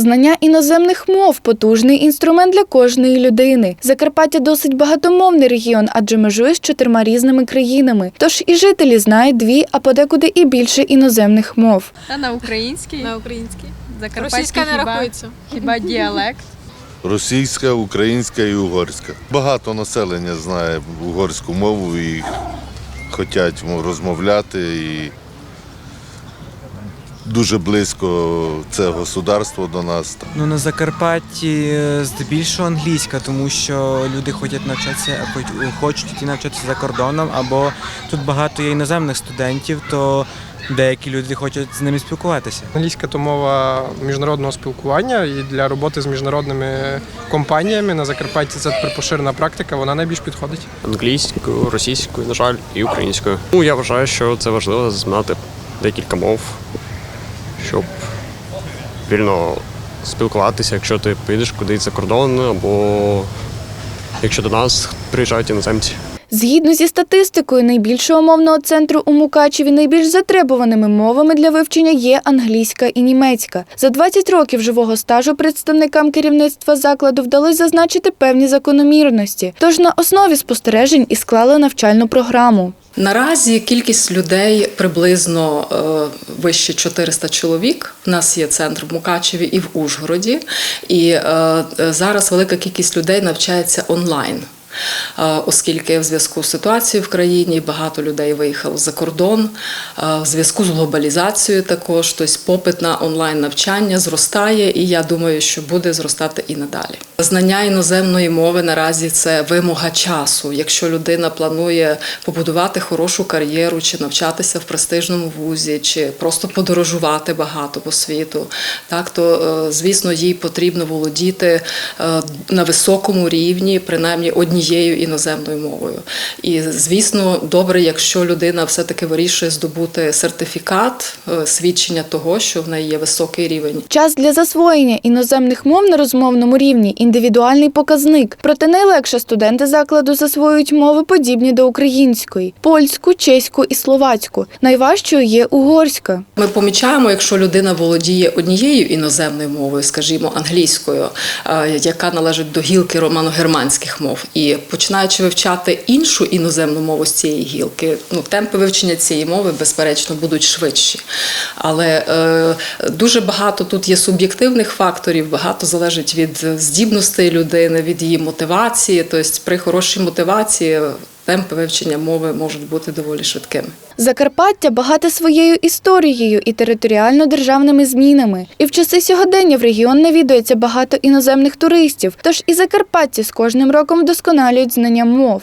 Знання іноземних мов потужний інструмент для кожної людини. Закарпаття досить багатомовний регіон, адже межує з чотирма різними країнами. Тож і жителі знають дві, а подекуди і більше іноземних мов. Та на українській, На українській. закарпатський Російська не хіба, рахується. хіба діалект. Російська, українська і угорська. Багато населення знає угорську мову і хочуть розмовляти. І дуже близько це государство до нас. Ну на Закарпатті е, здебільшого англійська, тому що люди хочуть навчатися, хоч- хочуть йти навчатися за кордоном, або тут багато є іноземних студентів, то деякі люди хочуть з ними спілкуватися. Англійська то мова міжнародного спілкування і для роботи з міжнародними компаніями на Закарпатті це поширена практика, вона найбільш підходить. англійською, російською, на жаль, і українською. Ну, я вважаю, що це важливо знати декілька мов, щоб вільно спілкуватися, якщо ти поїдеш кудись за кордон, або якщо до нас приїжджають іноземці. Згідно зі статистикою найбільшого мовного центру у Мукачеві, найбільш затребуваними мовами для вивчення є англійська і німецька. За 20 років живого стажу представникам керівництва закладу вдалося зазначити певні закономірності. Тож на основі спостережень і склали навчальну програму. Наразі кількість людей приблизно е, вище 400 чоловік. У нас є центр в Мукачеві і в Ужгороді. І е, е, зараз велика кількість людей навчається онлайн. Е, Оскільки в зв'язку з ситуацією в країні багато людей виїхало за кордон, е, в зв'язку з глобалізацією також, тобто попит на онлайн навчання зростає, і я думаю, що буде зростати і надалі. Знання іноземної мови наразі це вимога часу. Якщо людина планує побудувати хорошу кар'єру, чи навчатися в престижному вузі, чи просто подорожувати багато по світу, так то е, звісно їй потрібно володіти на високому рівні, принаймні однією іноземною мовою. І звісно, добре, якщо людина все-таки вирішує здобути сертифікат, е, свідчення того, що в неї є високий рівень Час для засвоєння іноземних мов на розмовному рівні індивідуальний показник. Проте найлегше студенти закладу засвоюють мови подібні до української польську, чеську і словацьку. Найважчою є угорська. Ми помічаємо, якщо людина володіє однією іноземною мовою, скажімо, англійською, е, яка належить до гілки романо-германських мов, починаючи вивчати іншу іноземну мову з цієї гілки, ну темпи вивчення цієї мови, безперечно, будуть швидші. Але е, дуже багато тут є суб'єктивних факторів, багато залежить від здібностей людини, від її мотивації. Тобто, при хорошій мотивації темпи вивчення мови можуть бути доволі швидкими. Закарпаття багате своєю історією і територіально-державними змінами. І в часи сьогодення в регіон навідується багато іноземних туристів. Тож і закарпатці з кожним роком вдосконалюють знання мов.